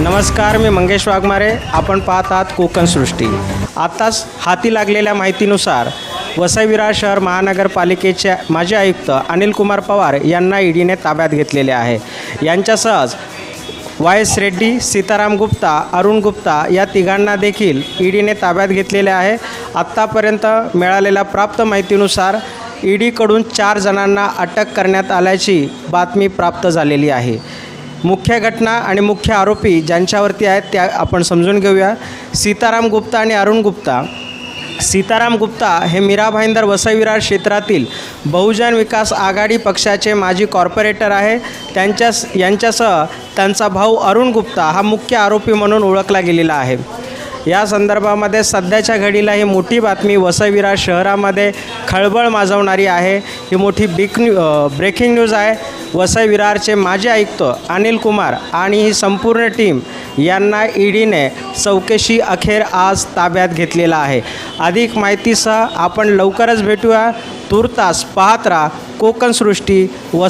नमस्कार मी मंगेश वाघमारे. आपण पाहत आहात कोकण सृष्टी. आत्ताच हाती लागलेल्या माहितीनुसार वसईविरा शहर महानगरपालिकेचे माजी आयुक्त अनिल कुमार पवार यांना ईडीने ताब्यात घेतलेले आहे. यांच्यासहच वाय एस रेड्डी सीताराम गुप्ता अरुण गुप्ता या तिघांना देखील ईडीने ताब्यात घेतलेले आहे. आत्तापर्यंत मिळालेल्या प्राप्त माहितीनुसार ईडीकडून चार जणांना अटक करण्यात आल्याची बातमी प्राप्त झालेली आहे. मुख्य घटना आणि मुख्य आरोपी ज्यांच्यावरती आहेत त्या आपण समजून घेऊया. सीताराम गुप्ता आणि अरुण गुप्ता. सीताराम गुप्ता हे मीरा भाईंदर वसईविरार क्षेत्रातील बहुजन विकास आघाडी पक्षाचे माजी कॉर्पोरेटर आहे. त्यांच्या यांच्यासह त्यांचा भाऊ अरुण गुप्ता हा मुख्य आरोपी म्हणून ओळखला गेलेला आहे. या संदर्भामध्ये सध्याच्या घडीला ही मोठी बातमी वसईविरार शहरामध्ये खळबळ माजवणारी आहे. ही मोठी बिग न्यू ब्रेकिंग न्यूज आहे. वसई विरारचे माजी आयुक्त अनिल कुमार आणि ही संपूर्ण टीम यांना ईडीने चौकशी अखेर आज ताब्यात घेतलेला आहे. अधिक माहितीसह आपण लवकरच भेटूया. तूर्तास पाहत राहा कोकण सृष्टी वस